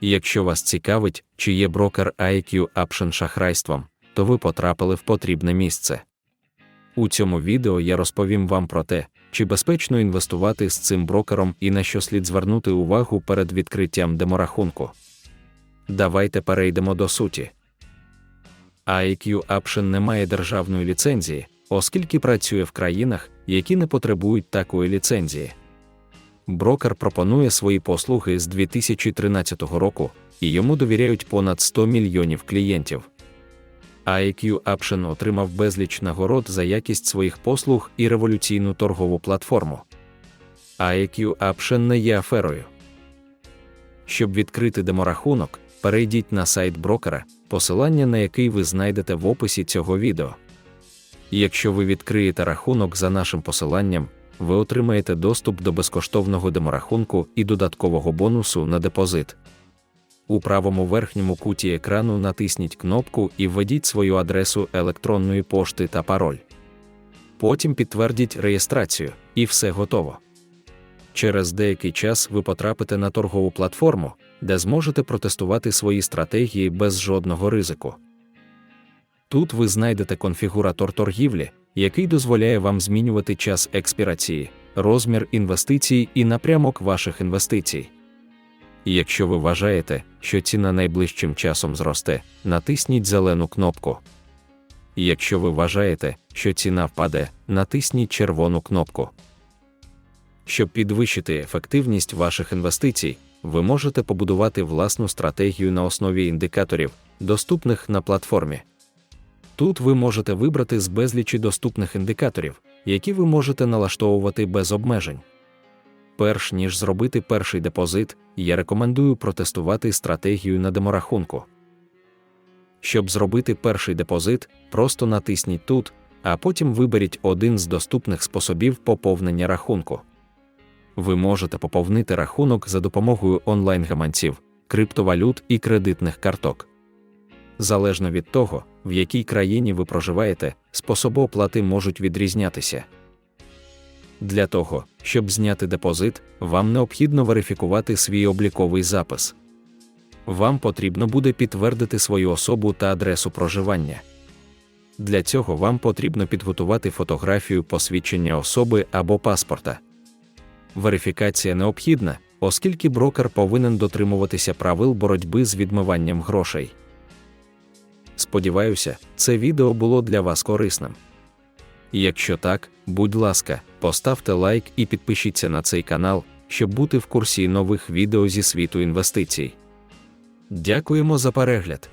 І якщо вас цікавить, чи є брокер IQ Option шахрайством, то ви потрапили в потрібне місце. У цьому відео я розповім вам про те, чи безпечно інвестувати з цим брокером і на що слід звернути увагу перед відкриттям деморахунку. Давайте перейдемо до суті. IQ Option не має державної ліцензії, оскільки працює в країнах, які не потребують такої ліцензії. Брокер пропонує свої послуги з 2013 року, і йому довіряють понад 100 мільйонів клієнтів. IQ Option отримав безліч нагород за якість своїх послуг і революційну торгову платформу. IQ Option не є аферою. Щоб відкрити деморахунок, перейдіть на сайт брокера, посилання на який ви знайдете в описі цього відео. Якщо ви відкриєте рахунок за нашим посиланням, ви отримаєте доступ до безкоштовного деморахунку і додаткового бонусу на депозит. У правому верхньому куті екрану натисніть кнопку і введіть свою адресу електронної пошти та пароль. Потім підтвердіть реєстрацію, і все готово. Через деякий час ви потрапите на торгову платформу, де зможете протестувати свої стратегії без жодного ризику. Тут ви знайдете конфігуратор торгівлі, який дозволяє вам змінювати час експірації, розмір інвестицій і напрямок ваших інвестицій. Якщо ви вважаєте, що ціна найближчим часом зросте, натисніть зелену кнопку. Якщо ви вважаєте, що ціна впаде, натисніть червону кнопку. Щоб підвищити ефективність ваших інвестицій, ви можете побудувати власну стратегію на основі індикаторів, доступних на платформі. Тут ви можете вибрати з безлічі доступних індикаторів, які ви можете налаштовувати без обмежень. Перш ніж зробити перший депозит, я рекомендую протестувати стратегію на деморахунку. Щоб зробити перший депозит, просто натисніть тут, а потім виберіть один з доступних способів поповнення рахунку. Ви можете поповнити рахунок за допомогою онлайн-гаманців, криптовалют і кредитних карток. Залежно від того, в якій країні ви проживаєте, способи оплати можуть відрізнятися. Для того, щоб зняти депозит, вам необхідно верифікувати свій обліковий запис. Вам потрібно буде підтвердити свою особу та адресу проживання. Для цього вам потрібно підготувати фотографію посвідчення особи або паспорта. Верифікація необхідна, оскільки брокер повинен дотримуватися правил боротьби з відмиванням грошей. Сподіваюся, це відео було для вас корисним. Якщо так, будь ласка, поставте лайк і підпишіться на цей канал, щоб бути в курсі нових відео зі світу інвестицій. Дякуємо за перегляд!